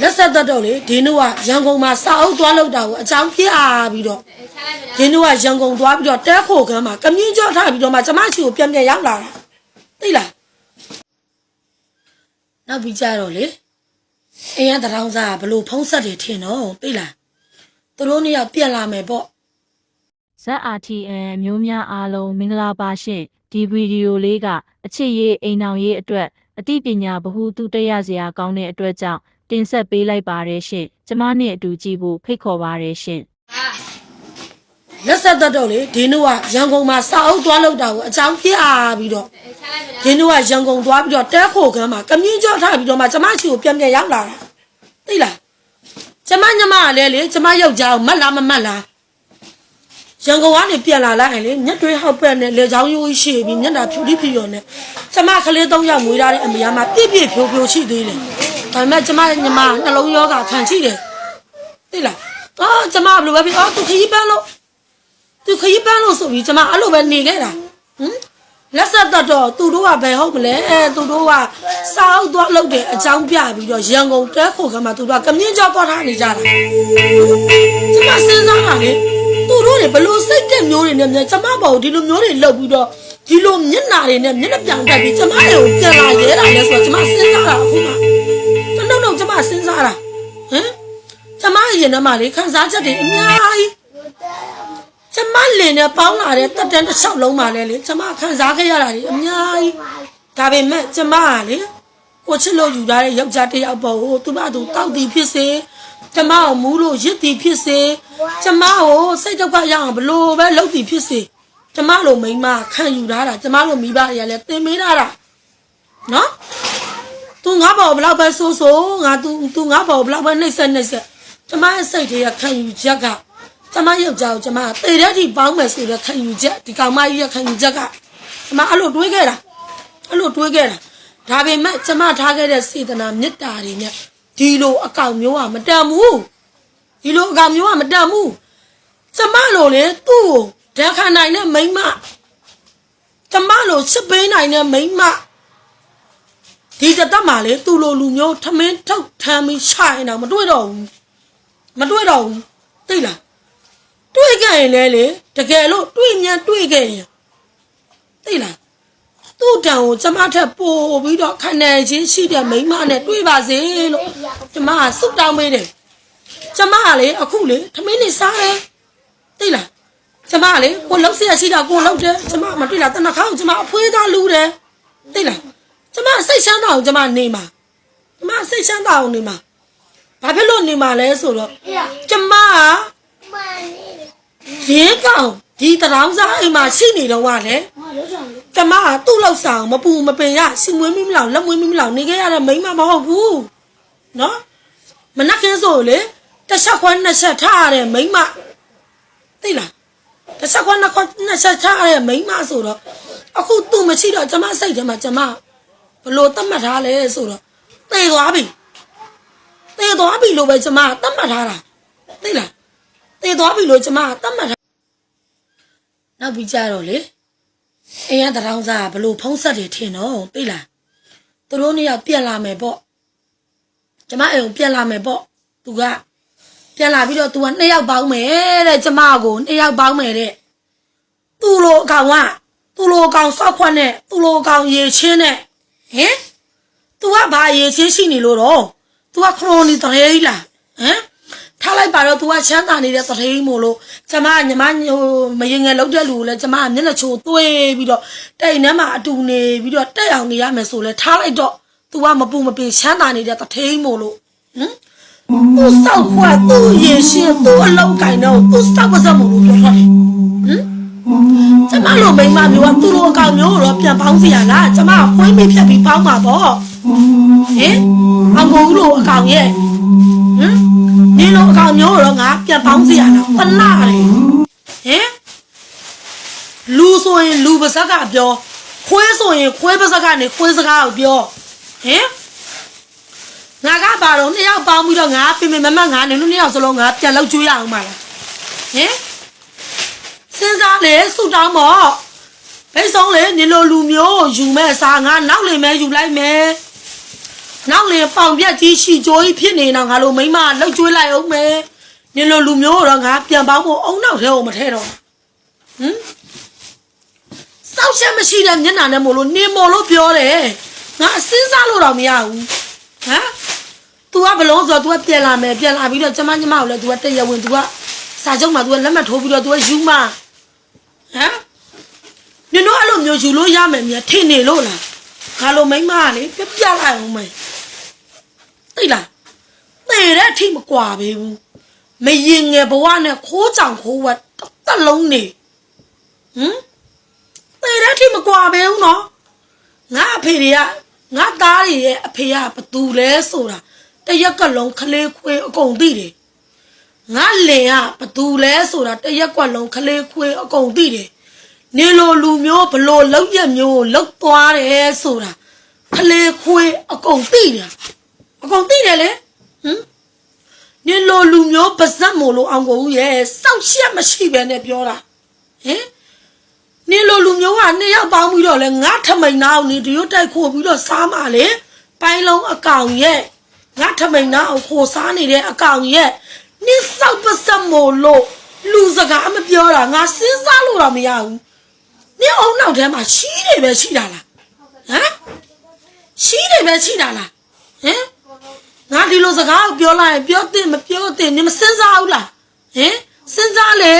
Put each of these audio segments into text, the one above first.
လက်ဆက်သက်တော့လေဒင်းတို့ကရန်ကုန်မှာစာအုပ်သွားလောက်တာကိုအကြောင်းပြပြီးတော့ဒင်းတို့ကရန်ကုန်သွားပြီးတော့တဲခိုခန်းမှာကမြင်းကြောထားပြီးတော့မှကျမချီကိုပြန်ပြန်ရောက်လာတာသိလားနောက်ပြီးကြတော့လေအင်းရတရောင်းစားကဘလို့ဖုံးဆက်တယ်ထင်တော့သိလားသူတို့နှစ်ယောက်ပြန်လာမယ်ပေါ့ ZRTN မျိုးများအားလုံးမင်္ဂလာပါရှင်ဒီဗီဒီယိုလေးကအချစ်ရေးအိမ်အောင်ရေးအတွက်အသိပညာဗဟုသုတရစရာကောင်းတဲ့အတွက်ကြောင့် တင်ဆက်ပေးလိုက်ပါတယ်ရှင်ကျမနဲ့အတူကြည့်ဖို့ဖိတ်ခေါ်ပါတယ်ရှင်လက်ဆက်သက်တော့လေဒင်းတို့ကရန်ကုန်မှာစာအုပ်သွားလောက်တာကိုအကြောင်းပြပြီးတော့ဒင်းတို့ကရန်ကုန်သွားပြီးတော့တဲခိုခန်းမှာကမြင်းကြောထားပြီးတော့မှကျမချီကိုပြန်ပြန်ရောက်လာတာသိလားကျမညမကလည်းလေကျမယောက်ျားကိုမတ်လားမမတ်လားရန်ကုန်ကနေပြန်လာလိုက်ရင်လေညက်တွေဟောက်ပက်နဲ့လေချောင်းရိုးရှိပြီးမျက်နှာဖြူတိဖြူရော်နဲ့ကျမကလေး၃ယောက်မွေးထားတဲ့အမေကမှပြည့်ပြည့်ဖြိုးဖြိုးရှိသေးတယ် ဒါပေမဲ့ကျမညမနှလုံးယောဂခံရှိတယ်သိလားအော်ကျမဘယ်လိုပဲဖြစ်အော်သူခရီးပန်းလို့သူခရီးပန်းလို့ဆိုပြီးကျမအဲ့လိုပဲနေခဲ့တာဟမ်လက်ဆက်သက်တော့သူတို့ကဘယ်ဟုတ်မလဲအဲသူတို့ကစာအုပ်သွားလုပ်တဲ့အကြောင်းပြပြီးတော့ရန်ကုန်တဲခိုကမှသူတို့ကကမြင့်ကြောသွားထားနေကြတာကျမစဉ်းစားတာလေသူတို့တွေဘလို့စိတ်တက်မျိုးတွေနဲ့မြန်ကျမပေါ့ဒီလိုမျိုးတွေလုပ်ပြီးတော့ဒီလိုမျက်နာတွေနဲ့မျက်နှာပြောင်တက်ပြီးကျမတွေကိုပြန်လာရဲတာလဲဆိုတော့ကျမစဉ်းစားတာအခုမှကျွန်တော်တို့ကျ မစဉ်းစားတာဟမ်ကျမရင်ထဲမှာလေခန်းစားချက်တွေအများကြီးကျမလင်နဲ့ပေါင်းလာတဲ့တက်တန်းတစ်လျှောက်လုံးပါလေလေကျမခံစားခဲ့ရတာလေအများကြီးဒါပေမဲ့ကျမကလေကိုချစ်လို့ယူထားတဲ့ယောက်ျားတစ်ယောက်ပေါ့ဟိုသူ့ဘာသူတောက်တီဖြစ်စေကျမကိုမူးလို့ရစ်တီဖြစ်စေကျမကိုစိတ်ဒုက္ခရအောင်ဘလို့ပဲလုပ်တီဖြစ်စေကျမလိုမိန်းမခံယူထားတာကျမလိုမိဘတွေကလည်းသင်မေးထားတာနော် तू ငါ့ဘောဘ လောက်ပဲဆိုးဆိုးငါ तू तू ငါ့ဘောဘလောက်ပဲနှိမ့်ဆက်နှိမ့်ဆက်ကျမရဲ့စိတ်တွေကခံယူချက်ကကျမယောက်ျားကိုကျမတေတဲ့အထိပေါင်းမယ်ဆိုတဲ့ခံယူချက်ဒီကောင်မကြီးရဲ့ခံယူချက်ကကျမအဲ့လိုတွေးခဲ့တာအဲ့လိုတွေးခဲ့တာဒါပေမဲ့ကျမထားခဲ့တဲ့စေတနာမေတ္တာတွေနဲ့ဒီလိုအကောင်မျိုးကမတန်ဘူးဒီလိုအကောင်မျိုးကမတန်ဘူးကျမလိုလေသူ့ကိုဓာတ်ခံနိုင်တဲ့မိန်းမကျမလိုချစ်ပေးနိုင်တဲ့မိန်းမ ဒီတသက်မှာလေသူ့လိုလူမျိုးထမင်းထုတ်ထမ်းပြီးရှာရင်တော့မတွေ့တော့ဘူးမတွေ့တော့ဘူးသိလားတွေ့ခဲ့ရင်လေလေတကယ်လို့တွေ့မြန်တွေ့ခဲ့ရင်သိလားသူ့တံကိုကျမထက်ပို့ပြီးတော့ခဏချင်းရှိတဲ့မိန်းမနဲ့တွေ့ပါစေလို့ကျမကဆုတောင်းပေးတယ်ကျမကလေအခုလေထမင်းနေစားတယ်သိလားကျမကလေကိုလှုပ်เสียရှိတာကိုလှုပ်တယ်ကျမမတွေ့လားတနခါကိုကျမအဖွေးသားလူတယ်သိလား ကျမစိတ်ချမ်းသာအောင်ကျမနေမှာကျမစိတ်ချမ်းသာအောင်နေမှာဘာဖြစ်လို့နေမှာလဲဆိုတော့ကျမကရင်းကောင်ဒီတရောင်းစားအိမ်မှာရှိနေတော့ကလေကျမကသူ့လောက်ဆောင်မပူမပင်ရစီမွေးမိမလောက်လက်မွေးမိမလောက်နေခဲ့ရတဲ့မိန်းမမဟုတ်ဘူးနော်မနက်ခင်းဆိုလေတစ်ချက်ခွန်းနှစ်ချက်ထားရတဲ့မိန်းမသိလားတစ်ချက်ခွန်းနှစ်ခွန်းနှစ်ချက်ထားရတဲ့မိန်းမဆိုတော့အခုသူ့မရှိတော့ကျမစိတ်ထဲမှာကျမ ဘလို့တတ်မှတ်ထားလဲဆိုတော့သေသွားပြီသေသွားပြီလို့ပဲကျမကတတ်မှတ်ထားတာသိလားသေသွားပြီလို့ကျမကတတ်မှတ်ထားနောက်ပြီးကြတော့လေအင်းရတရောင်းစားကဘလို့ဖုံးဆက်တယ်ထင်တော့သိလားသူတို့နှစ်ယောက်ပြန်လာမယ်ပေါ့ကျမအိမ်ကိုပြန်လာမယ်ပေါ့သူကပြန်လာပြီးတော့ तू ကနှစ်ယောက်ပေါင်းမယ်တဲ့ကျမကိုနှစ်ယောက်ပေါင်းမယ်တဲ့သူ့လိုအကောင်ကသူ့လိုအကောင်စောက်ခွက်နဲ့သူ့လိုအကောင်ရေချင်းနဲ့ ဟင် तू ကဘာရေးချင်းရှိနေလို့တော့ तू ကခရိုနီတရေကြီးလားဟမ်ထားလိုက်ပါတော့ तू ကချမ်းသာနေတဲ့တရေကြီးမို့လို့ကျမညီမဟိုမရင်ငယ်လောက်တဲ့လူကိုလည်းကျမကမျက်နှာချိုသွေးပြီးတော့တိတ်ထဲမှာအတူနေပြီးတော့တက်အောင်နေရမယ်ဆိုလဲထားလိုက်တော့ तू ကမပူမပင်ချမ်းသာနေတဲ့တရေကြီးမို့လို့ဟမ် तू စောက်ခွက် तू ရေရှင်း तू အလောက်ကင်တော့ तू စောက်ပါစမို့လို့ပြောထားတယ်ဟမ် ကျမလိုမိန်းမမျိုးကသူ့လိုအကောင်မျိုးကိုတော့ပြန်ပေါင်းစီရလားကျမကခွင်းမိဖြတ်ပြီးပေါင်းမှာပေါ့ဟင်အငိုးလိုအကောင်ရဲ့ဟမ်ဒီလိုအကောင်မျိုးကိုတော့ငါပြန်ပေါင်းစီရလားပနာတယ်ဟင်လူဆိုရင်လူပါဇက်ကပြောခွေးဆိုရင်ခွေးပါဇက်ကနေခွေးစကားကိုပြောဟင်ငါကပါတော့နှစ်ယောက်ပေါင်းပြီးတော့ငါပြင်ပြင်မမငါနေလို့နှစ်ယောက်စလုံးငါပြန်လောက်ကျွေးရအောင်ပါလားဟင် စဉ်းစားလေဆူတောင်းပေါ့ဘိတ်ဆုံးလေနင်လိုလူမျိုးယူမဲ့စားငါနောက်လေမဲယူလိုက်မယ် နောက်လေပေါင်ပြက်ကြီးရှီကြိုးကြီးဖြစ်နေတော့ငါလိုမိမလှုပ်ကျွေးလိုက်အောင်မယ်နင်လိုလူမျိုးကိုတော့ငါပြန်ပေါင်းဖို့အုံနောက်ထဲကိုမထဲတော့ဟမ်စောက်ချက်မရှိတဲ့မျက်နှာနဲ့မို့လို့နင်မို့လို့ပြောတယ်ငါအစင်းစားလို့တော့မရဘူးဟမ် तू ကဘလုံးဆိုတော့ तू ကပြန်လာမယ်ပြန်လာပြီးတော့ကျမကျမကိုလည်း तू ကတက်ရဝင် तू ကစာချုပ်မှာ तू ကလက်မှတ်ထိုးပြီးတော့ तू ကယူမ ဟမ်နင်တို့အဲ့လိုမျိုးယူလို့ရမယ်မြတ်ထင်နေလို့လားငါလိုမိန်းမကလေပြပြလိုက်အောင်မယ်သိလားသေတဲ့အထိမကွာပဲဘူးမရင်ငယ်ဘဝနဲ့ခိုးကြောင်ခိုးဝက်တစ်လုံးနေဟမ်သေတဲ့အထိမကွာပဲဘူးနော်ငါအဖေတွေကငါသားတွေရဲ့အဖေကဘသူလဲဆိုတာတရက်ကလုံးခလေးခွေးအကုန်သိတယ် ငါလင်ကဘသူလဲဆိုတာတရက်ကွက်လုံးခလေးခွေးအကုန်သိတယ်နေလိုလူမျိုးဘလို့လောက်ရက်မျိုးကိုလောက်သွားတယ်ဆိုတာခလေးခွေးအကုန်သိတယ်အကုန်သိတယ်လေဟမ်နေလိုလူမျိုးပါဇက်မို့လို့အောင်ကိုဦးရဲ့စောက်ရှက်မရှိပဲနဲ့ပြောတာဟင်နင်လိုလူမျိုးကနှစ်ယောက်ပေါင်းပြီးတော့လဲငါထမိန်နာအောင်နေဒီရုတ်တိုက်ခိုးပြီးတော့စားမှလေပိုင်းလုံးအကောင်ရဲ့ငါထမိန်နာအောင်ခိုးစားနေတဲ့အကောင်ရဲ့ နင်စောက်ပစက်မို့လို့လူစကားမပြောတာငါစဉ်းစားလို့တော့မရဘူးနင်အုံနောက်ထဲမှာရှိတယ်ပဲရှိတာလားဟမ်ရှိတယ်ပဲရှိတာလားဟမ်ငါဒီလိုစကားကိုပြောလိုက်ရင်ပြောတဲ့မပြောတဲ့နင်မစဉ်းစားဘူးလားဟမ်စဉ်းစားလေ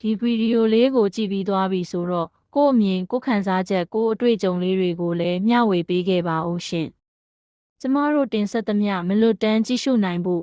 ဒီဗီဒီယိုလေးကိုကြည့်ပြီးသွားပြီဆိုတော့ကို့အမြင်ကိုယ်ခံစားချက်ကိုယ်အတွေ့အကြုံလေးတွေကိုလည်းမျှဝေပေးခဲ့ပါဦးရှင်။ကျမတို့တင်ဆက်သမျှမလွတ်တမ်းကြည့်ရှုနိုင်ဖို့